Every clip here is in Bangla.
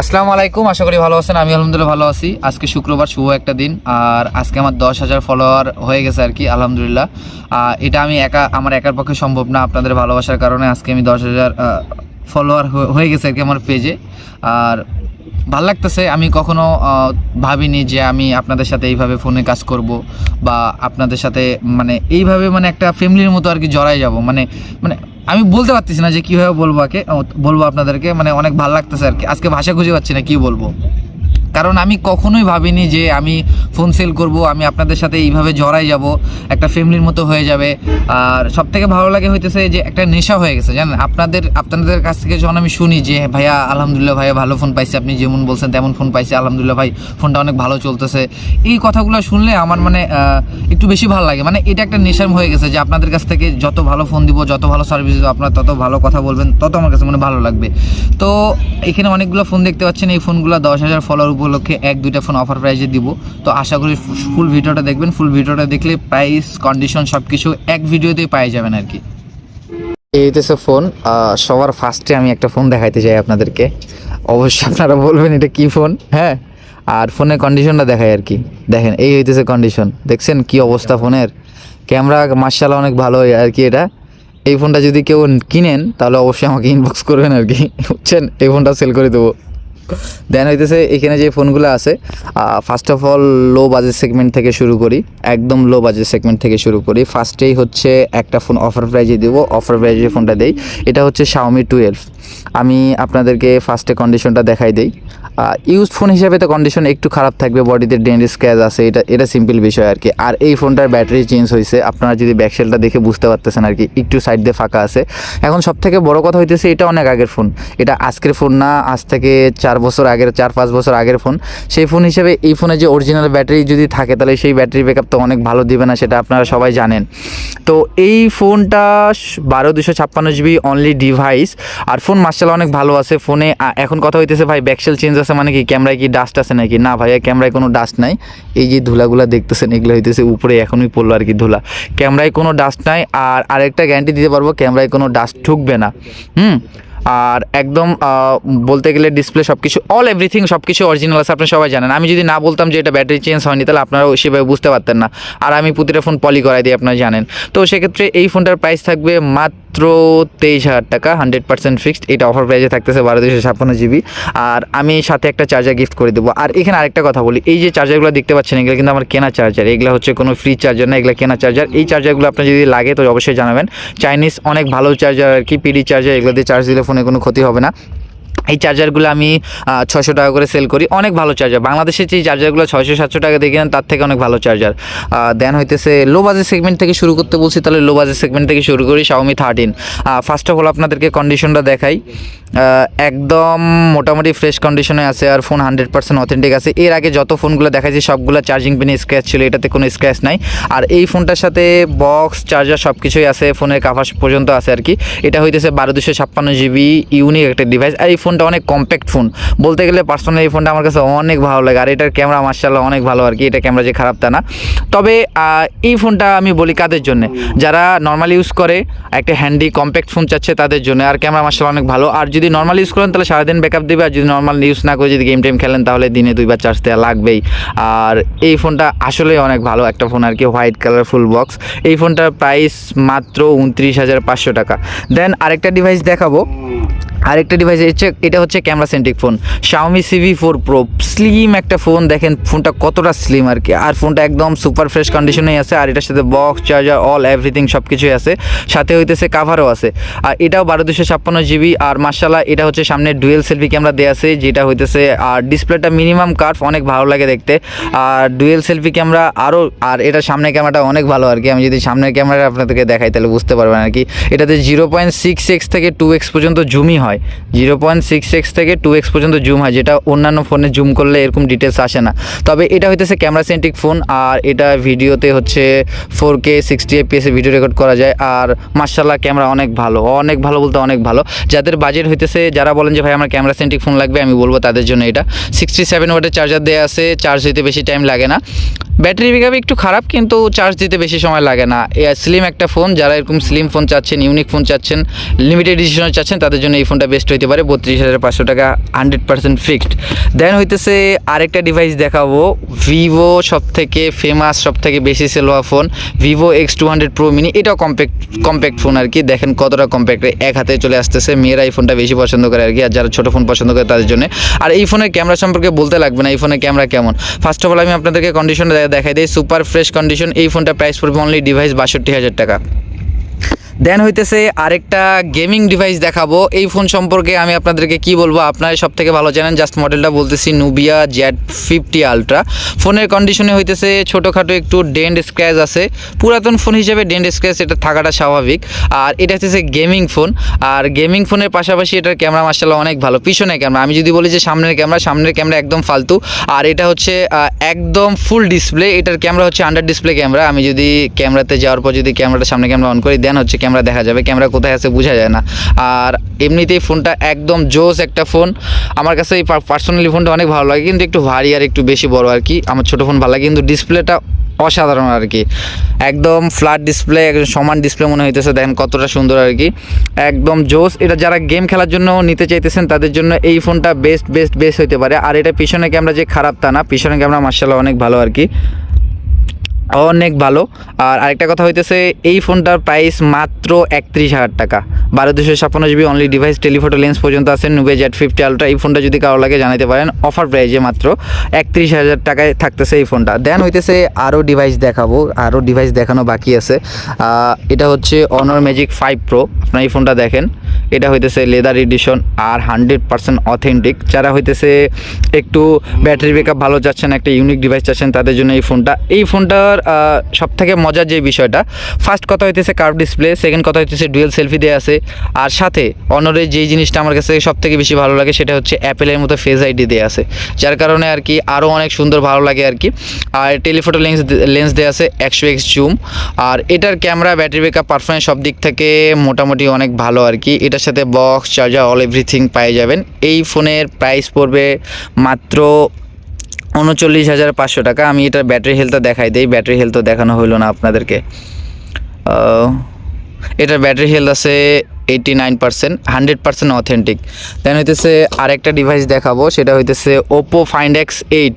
আসসালামু আলাইকুম, আশা করি ভালো আছেন, আমি আলহামদুলিল্লাহ ভালো আছি। আজকে শুক্রবার, শুভ একটা দিন, আর আজকে আমার দশ হাজার ফলোয়ার হয়ে গেছে আর কি, আলহামদুলিল্লাহ। এটা আমি একা, আমার একার পক্ষে সম্ভব না, আপনাদের ভালোবাসার কারণে আজকে আমি দশ হাজার ফলোয়ার হয়ে গেছে আর কি আমার পেজে আর ভালো লাগতেছে, আমি কখনো ভাবিনি যে আমি আপনাদের সাথে এইভাবে ফোনে কাজ করব, বা আপনাদের সাথে মানে এইভাবে মানে একটা ফ্যামিলির মতো আর কি জড়াই যাব। মানে মানে আমি বলতে পারতেছি না যে কীভাবে বলব আগে বলব আপনাদেরকে মানে অনেক ভালো লাগতেছে আর কি। আজকে ভাষা খুঁজে পাচ্ছি না কি বলব। কারণ আমি কখনোই ভাবিনি যে আমি ফোন সেল করব, আমি আপনাদের সাথে এইভাবে জড়াই যাব, একটা ফ্যামিলির মতো হয়ে যাবে। আর সব থেকে ভালো লাগে হইতেছে যে একটা নেশা হয়ে গেছে, জানেন? আপনাদের আপনাদের কাছ থেকে যখন আমি শুনি যে, ভাইয়া, আলহামদুলিল্লাহ ভাইয়া, ভালো ফোন পাইছে, আপনি যেমন বলছেন তেমন ফোন পাইছে, আলহামদুলিল্লাহ ভাই ফোনটা অনেক ভালো চলতেছে। এই কথাগুলো শুনলে আমার মানে একটু বেশি ভালো লাগে। মানে এটা একটা নেশার হয়ে গেছে যে আপনাদের কাছ থেকে যত ভালো ফোন দিব, যত ভালো সার্ভিস দিব, আপনারা তত ভালো কথা বলবেন, তত আমার কাছে মানে ভালো লাগবে। তো এখানে অনেকগুলো ফোন দেখতে পাচ্ছেন, এই ফোনগুলো দশ হাজার ফলোয়ার উপলক্ষে এক, দুইটা ফোন অফার প্রাইসে দিব। তো আশা করি ফুল ভিডিওটা দেখবেন। ফুল ভিডিওটা দেখলে প্রাইস কন্ডিশন সব কিছু এক ভিডিওতেই পাই যাবেন আর কি। এই হইতেছে ফোন সবার ফার্স্টে আমি একটা ফোন দেখাইতে চাই আপনাদেরকে। অবশ্যই আপনারা বলবেন, এটা কি ফোন হ্যাঁ? আর ফোনের কন্ডিশনটা দেখাই আর কি। দেখেন, এই হইতেছে কন্ডিশন দেখছেন কি অবস্থা ফোনের ক্যামেরা মার্শাল্লাহ অনেক ভালো আর কি এটা। এই ফোনটা যদি কেউ কিনেন, তাহলে অবশ্যই আমাকে ইনবক্স করবেন আর কি। বুঝছেন? এই ফোনটা সেল করে দেবো। দেন হইতেছে এখানে যে ফোনগুলো আছে first of all low budget segment থেকে শুরু করি, একদম লো বাজেট সেগমেন্ট থেকে শুরু করি। ফার্স্টেই হচ্ছে একটা ফোন অফার প্রাইজে দেবো অফার প্রাইজে ফোনটা দেই, এটা হচ্ছে শাওমি টুয়েলভ আমি আপনাদেরকে ফার্স্টে কন্ডিশনটা দেখাই দিই। ইউজ ফোন হিসাবে তো কন্ডিশন একটু খারাপ থাকবে বডিতে ডেন্ট স্ক্র্যাচ আছে, এটা এটা সিম্পল বিষয় আর কি আর এই ফোনটার ব্যাটারি চেঞ্জ হয়েছে, আপনারা যদি ব্যাকসেলটা দেখে বুঝতে পারতেছেন আর কি একটু সাইড দিয়ে ফাঁকা আছে। এখন সব থেকে বড় কথা হইতেছে, এটা অনেক আগের ফোন এটা আজকের ফোন না, আজ থেকে চার বছর আগের, চার পাঁচ বছর আগের ফোন সেই ফোন হিসেবে এই ফোনে যে অরিজিনাল ব্যাটারি যদি থাকে, তাহলে সেই ব্যাটারি ব্যাকআপ তো অনেক ভালো দিবে না, সেটা আপনারা সবাই জানেন। তো এই ফোনটা বারো দুশো ছাপ্পান্ন জিবি অনলি ডিভাইস আর ফোন মার্শাল অনেক ভালো আছে, ফোনে এখন কথা হইতেছে ভাই ব্যাকসেল চেঞ্জ আছে মানে কি ক্যামেরায় কি ডাস্ট আছে নাকি? না ভাইয়া ক্যামেরায় কোনো ডাস্ট নাই। এই যে ধুলাগুলা দেখতেছেন, এগুলো হইতেছে উপরে এখনই পড়ল আর কি ধুলা। ক্যামেরায় কোনো ডাস্ট নাই আর আরেকটা গ্যারান্টি দিতে পারব ক্যামেরায় কোনো ডাস্ট ঢুকবে না। হুম? আর একদম বলতে গেলে ডিসপ্লে সব কিছু অল এভরিথিং সব কিছু অরিজিনাল আছে, আপনি সবাই জানেন। আমি যদি না বলতাম যে এটা ব্যাটারি চেঞ্জ হয়নি, তাহলে আপনারাও সেভাবে বুঝতে পারতেন না। আর আমি প্রতিটা ফোন পলি করাই দিই, আপনারা জানেন। তো সেক্ষেত্রে এই ফোনটার প্রাইস থাকবে মাত্র তেইশ হাজার টাকা, হান্ড্রেড পার্সেন্ট ফিক্সড। এটা অফার প্রাইজে থাকতেছে বারো দুশো ছাপ্পান্ন জিবি আর আমি সাথে একটা চার্জার গিফট করে দেবো। আর এখানে আরেকটা কথা বলি, এই যে চার্জারগুলো দেখতে পাচ্ছেন, এগুলো কিন্তু আমার কেনা চার্জার এগুলো হচ্ছে কোনো ফ্রি চার্জার না, এগুলো কেনা চার্জার এই চার্জারগুলো আপনার যদি লাগে, তো অবশ্যই জানাবেন। চাইনিজ অনেক ভালো চার্জার আর কি পিডি চার্জার এগুলো দিয়ে চার্জ দিলে ফোনে কোনো ক্ষতি হবে না। এই চার্জারগুলো আমি ছশো টাকা করে সেল করি। অনেক ভালো চার্জার বাংলাদেশের যে চার্জারগুলো ছয়শো, সাতশো টাকা দিয়ে কেনেন, তার থেকে অনেক ভালো চার্জার দেন হইতেছে লো বাজেট সেগমেন্ট থেকে শুরু করতে বলছি, তাহলে লো বাজেট সেগমেন্ট থেকে শুরু করি Xiaomi thirteen first of all আপনাদেরকে কন্ডিশনটা দেখাই। একদম মোটামুটি ফ্রেশ কন্ডিশনে আছে আর ফোন হান্ড্রেড পার্সেন্ট অথেন্টিক আছে। এর আগে যত ফোনগুলো দেখাইছি, সবগুলো চার্জিং পিনে স্ক্র্যাচ ছিল, এটাতে কোনো স্ক্র্যাচ নাই। আর এই ফোনটার সাথে বক্স চার্জার সব কিছুই আছে ফোনের কাভার পর্যন্ত আছে আর কি। এটা হইতেছে বারো দুশো ছাপ্পান্ন জিবি ইউনিক একটা ডিভাইস আর এই ফোনটা অনেক কম্প্যাক্ট ফোন বলতে গেলে পার্সোনালি এই ফোনটা আমার কাছে অনেক ভালো লাগে। আর এটার ক্যামেরা মার্শাল্লাহ অনেক ভালো আর কি, এটা ক্যামেরা যে খারাপ তা না। তবে এই ফোনটা আমি বলি কাদের জন্য? যারা নর্মাল ইউজ করে, একটা হ্যান্ডি কম্প্যাক্ট ফোন চাচ্ছে তাদের জন্য। আর ক্যামেরা মার্শাল অনেক ভালো। আর যদি নর্মাল ইউজ করেন, তাহলে সারাদিন ব্যাকআপ দেবে। আর যদি নর্মাল ইউজ না করে যদি গেম টেম খেলেন, তাহলে দিনে দুইবার চার্জ দেওয়া লাগবেই। আর এই ফোনটা আসলে অনেক ভালো একটা ফোন আর কি হোয়াইট কালার ফুল বক্স এই ফোনটার প্রাইস মাত্র উনত্রিশ হাজার পাঁচশো টাকা। দেন আরেকটা ডিভাইস দেখাবো। আরেকটা ডিভাইস হচ্ছে এটা হচ্ছে camera centric phone Xiaomi Civi four pro slim একটা ফোন দেখেন ফোনটা কতটা স্লিম আর কি। আর ফোনটা একদম সুপার ফ্রেশ কন্ডিশনেই আছে, আর এটার সাথে বক্স চার্জার অল এভরিথিং সব কিছুই আছে। সাথে হইতেছে কাভারও আছে। আর এটাও বারো দুশো ছাপ্পান্ন জিবি আর মার্শাল্লাহ এটা হচ্ছে সামনে ডুয়েল সেলফি ক্যামেরা দেওয়া আছে, যেটা হইতেছে, আর ডিসপ্লেটা মিনিমাম কার্ভ অনেক ভালো লাগে দেখতে। আর ডুয়েল সেলফি ক্যামেরা আরও আর এটা সামনের ক্যামেরাটা অনেক ভালো আর কি। আমি যদি সামনের ক্যামেরা আপনাদেরকে দেখাই, তাহলে বুঝতে পারবেন আর কি। এটাতে জিরো পয়েন্ট সিক্স এক্স থেকে টু এক্স পর্যন্ত জুমই হয়। জিরো পয়েন্ট সিক্স এক্স থেকে টু এক্স পর্যন্ত জুম হয়, যেটা অন্যান্য ফোনে জুম করলে এরকম ডিটেলস আসে না। তবে এটা হইতেছে ক্যামেরা সেন্ট্রিক ফোন আর এটা ভিডিওতে হচ্ছে ফোর কে সিক্সটি এফপিএসে ভিডিও রেকর্ড করা যায়। আর মার্শাল্লাহ ক্যামেরা অনেক ভালো অনেক ভালো বলতে অনেক ভালো। যাদের বাজেট হইতেছে, যারা বলেন যে, ভাই, আমার ক্যামেরা সেন্ট্রিক ফোন লাগবে, আমি বলব তাদের জন্য এটা। সিক্সটি সেভেন ওয়াটের চার্জার দেওয়া আছে চার্জ হইতে বেশি টাইম লাগে না। ব্যাটারি ব্যাকআপ একটু খারাপ, কিন্তু চার্জ দিতে বেশি সময় লাগে না। স্লিম একটা ফোন যারা এরকম স্লিম ফোন চাচ্ছেন ইউনিক ফোন চাচ্ছেন লিমিটেড এডিশনে চাচ্ছেন, তাদের জন্য এই ফোনটা বেস্ট হইতে পারে, বত্রিশ হাজার পাঁচশো টাকা হান্ড্রেড পার্সেন্ট ফিক্সড দেন হইতেছে আরেকটা ডিভাইস দেখাবো ভিভো সব থেকে ফেমাস সব থেকে বেশি সেল হওয়া phone Vivo X two hundred pro mini এটাও কম্প্যাক্ট কম্প্যাক্ট ফোন আর কি, দেখেন কতটা কম্প্যাক্ট এক হাতে চলে আসতেছে, মেয়েরা এই ফোনটা বেশি পছন্দ করে আর কি, আর যারা ছোটো ফোন পছন্দ করে তাদের জন্য। আর এই ফোনের ক্যামেরা সম্পর্কে বলতে লাগবে না, এই ফোনের ক্যামেরা কেমন? ফার্স্ট অফ অল আমি আপনাদেরকে কন্ডিশন দেখাই দেয় সুপার ফ্রেশ কন্ডিশন এই ফোনটা প্রাইস পড়বে অনলি ডিভাইস বাষট্টি হাজার টাকা। দেন হইতেছে আরেকটা গেমিং ডিভাইস দেখাবো। এই ফোন সম্পর্কে আমি আপনাদেরকে কি বলব? আপনারা সব থেকে ভালো জানেন জাস্ট মডেলটা বলতেছি নুবিয়া জেড ফিফটি আলট্রা ফোনের কন্ডিশনে হইতেছে ছোটোখাটো একটু ডেন্ড স্ক্র্যাচ আছে। পুরাতন ফোন হিসেবে ডেন্ড স্ক্র্যাচ এটা থাকাটা স্বাভাবিক। আর এটা হচ্ছে গেমিং ফোন আর গেমিং ফোনের পাশাপাশি এটার ক্যামেরা মার্শাল্লাহ অনেক ভালো। পিছনে ক্যামেরা আমি যদি বলি যে সামনের ক্যামেরা সামনের ক্যামেরা একদম ফালতু। আর এটা হচ্ছে একদম ফুল ডিসপ্লে এটার ক্যামেরা হচ্ছে আন্ডার ডিসপ্লে ক্যামেরা আমি যদি ক্যামেরাতে যাওয়ার পর যদি ক্যামেরাটা সামনে ক্যামেরা অন করি দেন হচ্ছে ক্যামেরা দেখা যাবে, ক্যামেরা কোথায় আছে বোঝা যায় না। আর এমনিতেই ফোনটা একদম জোস একটা ফোন। আমার কাছে এই পার্সোনালি ফোনটা অনেক ভালো লাগে, কিন্তু একটু ভারী আর একটু বেশি বড় আর কি। আমার ছোটো ফোন ভালো লাগে, কিন্তু ডিসপ্লেটা অসাধারণ আর কি। একদম ফ্ল্যাট ডিসপ্লে একদম সমান ডিসপ্লে মনে হইতেছে, দেখেন কতটা সুন্দর আর কি। একদম জোস, এটা যারা গেম খেলার জন্য নিতে চাইতেছেন, তাদের জন্য এই ফোনটা বেস্ট বেস্ট বেস্ট হইতে পারে। আর এটা পিছনে ক্যামেরা যে খারাপ তা না, পিছনে ক্যামেরা মার্শাল্লাহ অনেক ভালো আর কি। অনেক ভালো। আর আরেকটা কথা হইতেছে, এই ফোনটার প্রাইস মাত্র একত্রিশ হাজার টাকা। বারো দুশো ছাপ্পান্ন GB only device telephoto lens পর্যন্ত আছে নুবে জেড ফিফটি আলট্রা এই ফোনটা যদি কারও লাগে জানাতে পারেন অফার প্রাইজে মাত্র একত্রিশ হাজার টাকায় থাকতেছে এই ফোনটা। দেন হইতেছে আরও ডিভাইস দেখাবো আরও ডিভাইস দেখানো বাকি আছে। এটা হচ্ছে অনর ম্যাজিক ফাইভ প্রো আপনার এই ফোনটা দেখেন। এটা হইতেছে লেদার এডিশন আর হান্ড্রেড পার্সেন্ট অথেন্টিক যারা হইতেছে একটু ব্যাটারি ব্যাকআপ ভালো চাচ্ছেন, একটা ইউনিক ডিভাইস চাচ্ছেন, তাদের জন্য এই ফোনটা এই ফোনটার সব থেকে মজার যে বিষয়টা ফার্স্ট কথা হইতেছে কার্ভ ডিসপ্লে সেকেন্ড কথা হইতেছে ডুয়েল সেলফি দেওয়া আছে। আর সাথে অনরের যেই জিনিসটা আমার কাছে সব থেকে বেশি ভালো লাগে, সেটা হচ্ছে অ্যাপেলের মতো ফেস আইডি দেওয়া আছে। যার কারণে আর কি আরও অনেক সুন্দর ভালো লাগে আর কি। আর টেলিফোটো লেন্স লেন্স দেওয়া আছে একশো এক্স জুম আর এটার ক্যামেরা ব্যাটারি ব্যাকআপ পারফরমেন্স সব দিক থেকে মোটামুটি অনেক ভালো আর কি। এটার সাথে বক্স চার্জার অল এভরিথিং পেয়ে যাবেন। এই ফোনের প্রাইস পড়বে মাত্র উনচল্লিশ হাজার পাঁচশো টাকা। আমি এটার ব্যাটারি হেলথটা দেখাই দিই। ব্যাটারি হেলথও দেখানো হলো না আপনাদেরকে। এটার ব্যাটারি হেলথ আছে eighty nine percent hundred percent authentic then হইতেছে আরেকটা ডিভাইস দেখাবো। সেটা হইতেছে ওপো ফাইন্ড এক্স এইট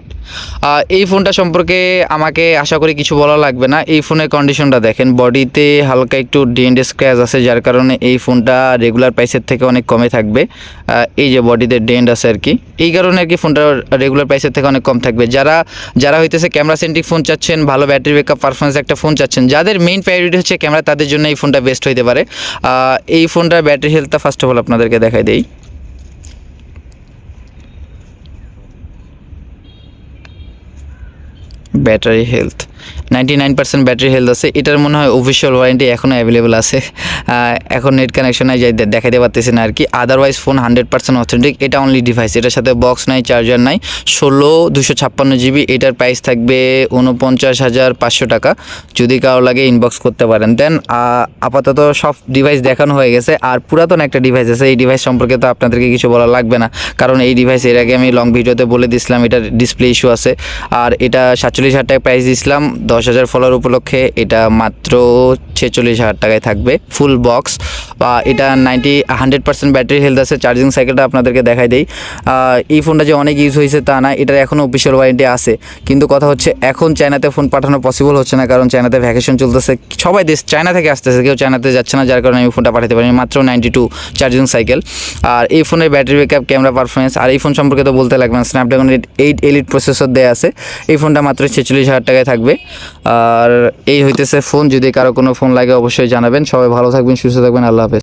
এই ফোনটা সম্পর্কে আমাকে আশা করি কিছু বলা লাগবে না। এই ফোনের কন্ডিশনটা দেখেন বডিতে হালকা একটু ডেন্ট স্ক্র্যাচ আছে, যার কারণে এই ফোনটা রেগুলার প্রাইসের থেকে অনেক কমে থাকবে। এই যে বডিতে ডেন্ট আছে আর কি। এই কারণে আর কি ফোনটা রেগুলার প্রাইসের থেকে অনেক কম থাকবে। যারা যারা হইতেছে ক্যামেরা সেন্ট্রিক ফোন চাচ্ছেন, ভালো ব্যাটারি ব্যাকআপ পারফরমেন্স একটা ফোন চাচ্ছেন, যাদের মেইন প্রায়োরিটি হচ্ছে ক্যামেরা তাদের জন্য এই ফোনটা বেস্ট হইতে পারে। এই ফোনটার ব্যাটারি হেলথটা ফার্স্ট অফ অল আপনাদেরকে দেখাই দেই। Battery health. Ninety nine percent battery health আছে। এটার মনে হয় অফিসিয়াল ওয়ারেন্টি এখনও অ্যাভেলেবেল আছে। এখন নেট কানেকশন নাই, যাই দেখাতে পারতেছি না আর কি। Otherwise phone hundred percent authentic এটা অনলি ডিভাইস এটার সাথে বক্স নাই চার্জার নাই, ষোলো দুশো ছাপ্পান্ন জিবি এটার প্রাইস থাকবে উনপঞ্চাশ হাজার পাঁচশো টাকা। যদি কারও লাগে ইনবক্স করতে পারেন। দেন আপাতত সব ডিভাইস দেখানো হয়ে গেছে। আর পুরাতন একটা ডিভাইস আছে, এই ডিভাইস সম্পর্কে তো আপনাদেরকে কিছু বলা লাগবে না। কারণ এই ডিভাইস এর আগে আমি লং ভিডিওতে বলে দিয়েছিলাম এটার ডিসপ্লে ইস্যু আছে। আর এটা সাতচল্লিশ হাজার টাকা প্রাইস দিয়েছিলাম দশ হাজার ফলোয়ার উপলক্ষে এটা মাত্র ছেচল্লিশ হাজার টাকায় থাকবে ফুল বক্স বা এটা ninety hundred percent battery health আছে চার্জিং সাইকেলটা আপনাদেরকে দেখাই দেই। এই ফোনটা যে অনেক ইউজ হয়েছে তা না, এটার এখনও অফিসিয়াল ওয়ারেন্টি আছে। কিন্তু কথা হচ্ছে, এখন চায়নাতে ফোন পাঠানো পসিবল হচ্ছে না, কারণ চায়নাতে ভ্যাকেশন চলতেছে। সবাই দেশ চায়না থেকে আসতেছে, কেউ চায়নাতে যাচ্ছে না, যার কারণে আমি ফোনটা পাঠাতে পারি মাত্র নাইনটি টু চার্জিং সাইকেল আর এই ফোনের ব্যাটারি ব্যাকআপ ক্যামেরা পারফরমেন্স আর এই ফোন সম্পর্কে তো বলতে লাগবে না স্ন্যাপড্রাগন এইট এলিট প্রসেসর দেওয়া আছে। এই ফোনটা মাত্র ছেচল্লিশ হাজার টাকায় থাকবে। আর এই হইতেছে ফোন, যদি কারও কোনো ফোন লাগে অবশ্যই জানাবেন। সবাই ভালো থাকবেন, সুস্থ থাকবেন, আল্লাহ হাফেজ।